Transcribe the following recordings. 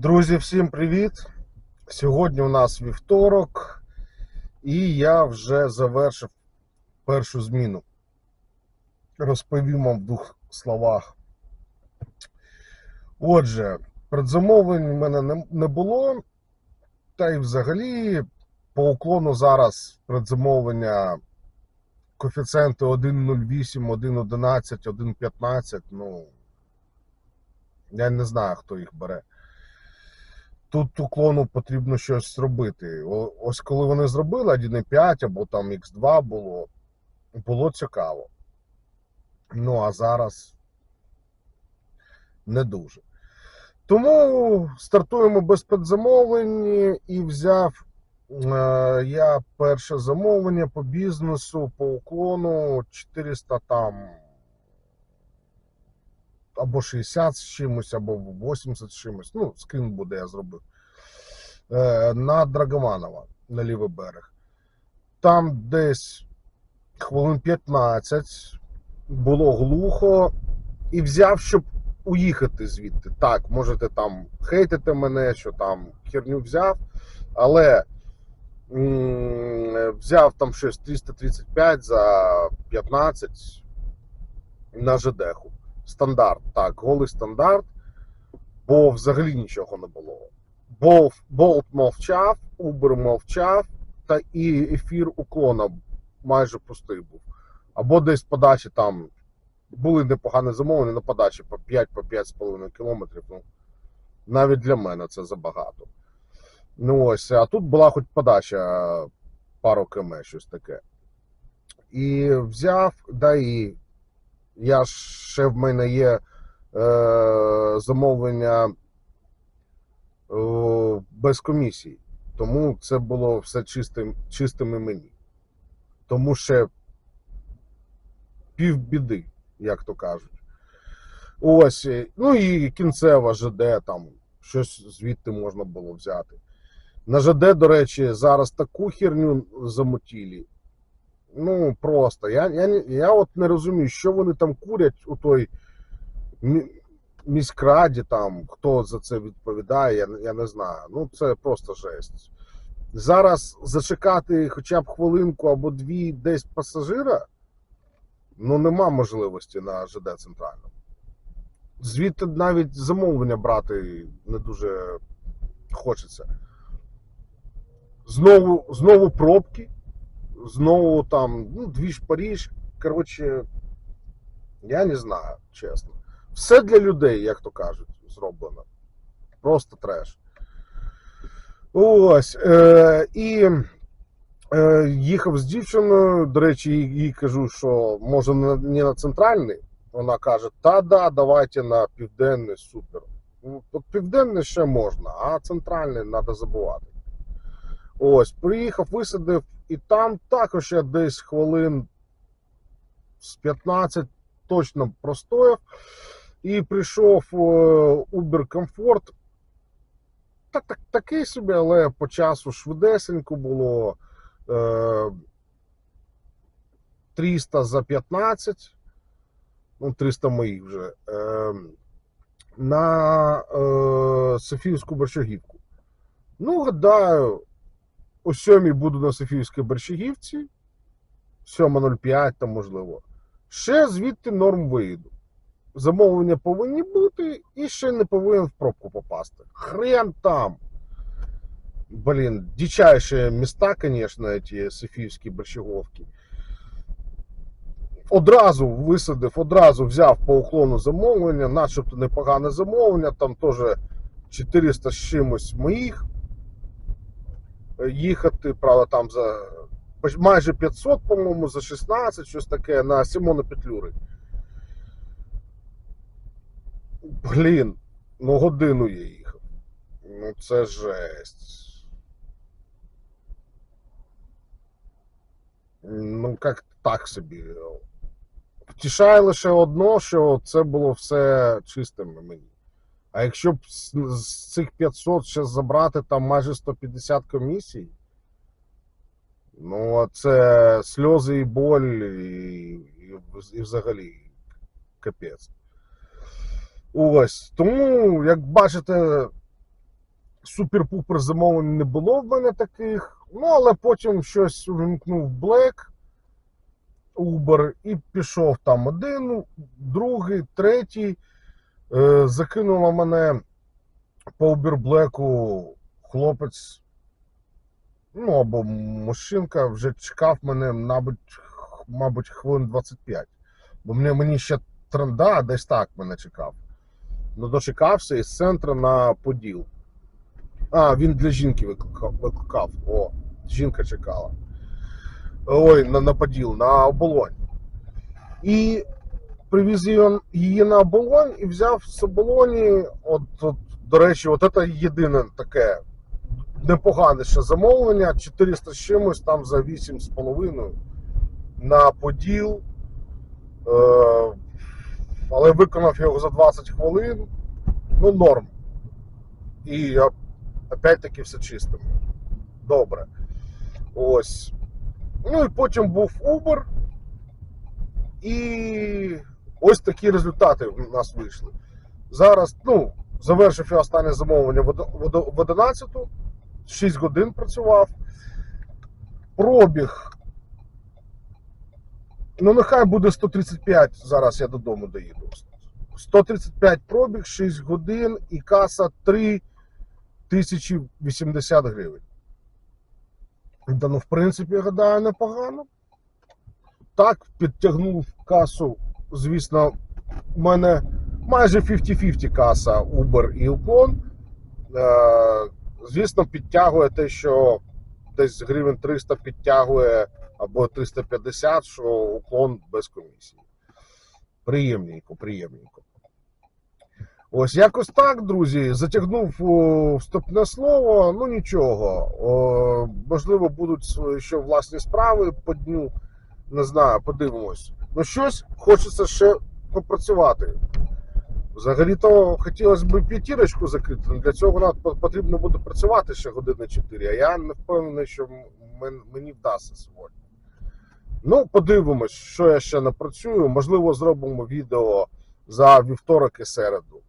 Друзі, всім привіт! Сьогодні у нас вівторок, і я вже завершив першу зміну. Розповім вам в двох словах. Отже, предзамовлень в мене не- було. Та й взагалі по уклону зараз предзамовлення коефіцієнти 1,08, 1,11, 1,15. Ну, я не знаю, хто їх бере тут уклону потрібно щось зробити. О- Ось коли вони зробили 1,5 або там X2 було, було цікаво. Ну а зараз не дуже. Тому стартуємо без підзамовлень і взяв е, я перше замовлення по бізнесу, по уклону 400 там або 60 з чимось, або 80 з чимось. Ну, скрін буде, я зробив. Е, на Драгоманова, на лівий берег. Там десь хвилин 15 було глухо, і взяв, щоб уїхати звідти. Так, можете там хейтити мене, що там херню взяв, але м, взяв там щось 335 за 15 на ЖДХу. Стандарт, так, голий стандарт, бо взагалі нічого не було. Болт, мовчав, Uber мовчав, та і ефір уклона майже пустий був. Або десь подачі там були непогані замовлення на подачі по 5 по 5,5 кілометрів. Ну, навіть для мене це забагато. Ну ось, а тут була хоч подача пару км, щось таке. І взяв, да і я ще в мене є е, замовлення е, без комісії. Тому це було все чистим, чистими мені. Тому ще півбіди, як то кажуть. Ось, е, ну і кінцева ЖД, там щось звідти можна було взяти. На ЖД, до речі, зараз таку херню замутілі. Ну, просто. Я, я, я от не розумію, що вони там курять у той міськраді, там, хто за це відповідає, я, я не знаю. Ну, це просто жесть. Зараз зачекати хоча б хвилинку або дві десь пасажира, ну нема можливості на ЖД центральному. Звідти навіть замовлення брати не дуже хочеться. Знову, знову пробки, знову там, ну, двіж Паріж. Коротше, я не знаю, чесно. Все для людей, як то кажуть, зроблено. Просто треш. Ось. Е, і е, їхав з дівчиною. До речі, їй, кажу, що може не на центральний. Вона каже: Та да, давайте на південний супер. Ну, південний ще можна, а центральний треба забувати. Ось, приїхав, висадив, і там також я десь хвилин з 15 точно простояв. І прийшов е, Uber Comfort. Так, так, такий собі, але по часу швидесенько було е, 300 за 15, ну 300 моїх вже. Е, на е, Софіївську Борщагівку. Ну, гадаю, о 7 буду на Софіївській Борщагівці. 7.05 там можливо. Ще звідти норм виїду. Замовлення повинні бути, і ще не повинен в пробку попасти. Хрен там. Блін, дичайші міста, звісно, ці Софіївські борщаговки. Одразу висадив, одразу взяв по уклону замовлення, начебто непогане замовлення, там теж 400 з чимось моїх. Їхати, правда, там за майже 500, по-моєму, за 16, щось таке на Симона Петлюри. Блін, ну годину я їхав. Ну це жесть. Ну, як так собі. Втішає лише одно, що це було все чистим мені. А якщо б з, цих 500 ще забрати там майже 150 комісій, ну це сльози і боль, і, і, і взагалі капець. Ось. Тому, як бачите, супер-пупер замовлень не було в мене таких. Ну, але потім щось вимкнув Black, Uber і пішов там один, другий, третій. Е, закинула мене по Black хлопець, ну або мужчинка, вже чекав мене, мабуть, мабуть, хвилин 25. Бо мені, мені ще тренда десь так мене чекав. Ну, дочекався із центру на Поділ. А, він для жінки викликав. О, жінка чекала. Ой, на, на Поділ, на оболонь. І привіз її, на оболонь і взяв з оболоні. От, от, до речі, от це єдине таке непогане ще замовлення. 400 з чимось, там за 8,5 на Поділ. Е, але виконав його за 20 хвилин. Ну, норм. І опять-таки все чисто. Добре. Ось. Ну і потім був Uber. І ось такі результати в нас вийшли. Зараз, ну, завершив я останнє замовлення в од- в од- в 11, 6 годин працював. Пробіг. Ну, нехай буде 135, зараз я додому доїду. 135 пробіг, 6 годин і каса 3080 гривень. Да, ну, в принципі, гадаю, непогано. Так, підтягнув касу. Звісно, у мене майже 50-50 каса Uber і уклон. Е, звісно, підтягує те, що десь гривень 300 підтягує або 350, що уклон без комісії. Приємненько, приємненько. Ось якось так, друзі. Затягнув вступне слово. Ну нічого. О, можливо, будуть ще власні справи по дню. Не знаю, подивимось. Ну, щось хочеться ще попрацювати. Взагалі-то хотілося б п'ятірочку закрити. Для цього нам потрібно буде працювати ще години 4, а я не впевнений, що мені вдасться сьогодні. Ну, подивимось, що я ще напрацюю. Можливо, зробимо відео за вівторок і середу,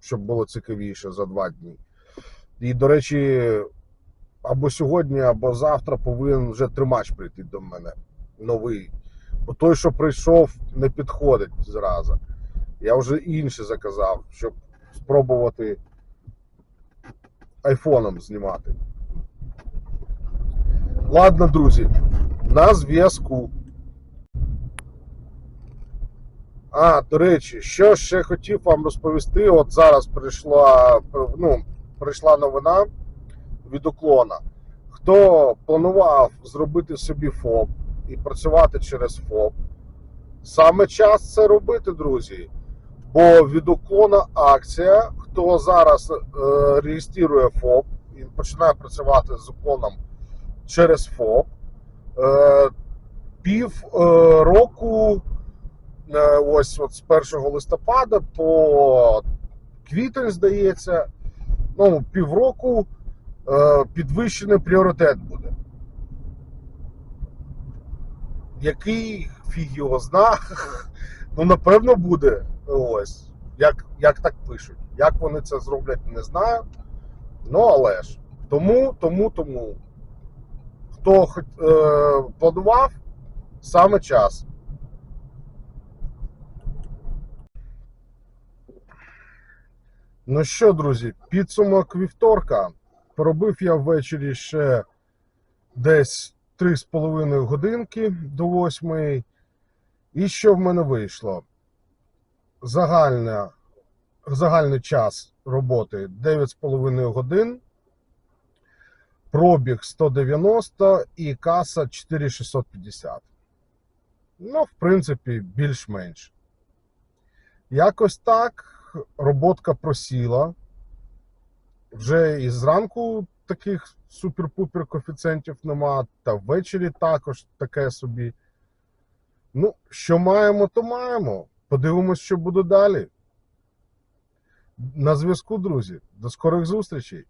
щоб було цікавіше за два дні. І, до речі, або сьогодні, або завтра повинен вже тримач прийти до мене. Новий. Бо той, що прийшов, не підходить зразу. Я вже інший заказав, щоб спробувати айфоном знімати. Ладно, друзі, на зв'язку. А, до речі, що ще хотів вам розповісти. От зараз прийшла, ну, прийшла новина від уклона. Хто планував зробити собі ФОП і працювати через ФОП, саме час це робити, друзі. Бо від уклона акція, хто зараз е, реєструє ФОП і починає працювати з уклоном через ФОП, е, пів е, року, е, ось от з 1 листопада по квітень, здається, ну, півроку е, підвищений пріоритет буде. Який фіг його зна, ну напевно буде. Ось. Як, як так пишуть. Як вони це зроблять, не знаю. Ну, але ж. Тому, тому, тому. Хто хот- е, планував, саме час. Ну що, друзі, підсумок вівторка. Поробив я ввечері ще десь 3,5 годинки до 8. І що в мене вийшло? Загальна, загальний час роботи 9,5 годин, пробіг 190 і каса 4650. Ну, в принципі, більш-менш. Якось так. Роботка просіла. Вже і зранку таких супер-пупер коефіцієнтів нема, та ввечері також таке собі. Ну, що маємо, то маємо. Подивимось, що буде далі. На зв'язку, друзі. До скорих зустрічей!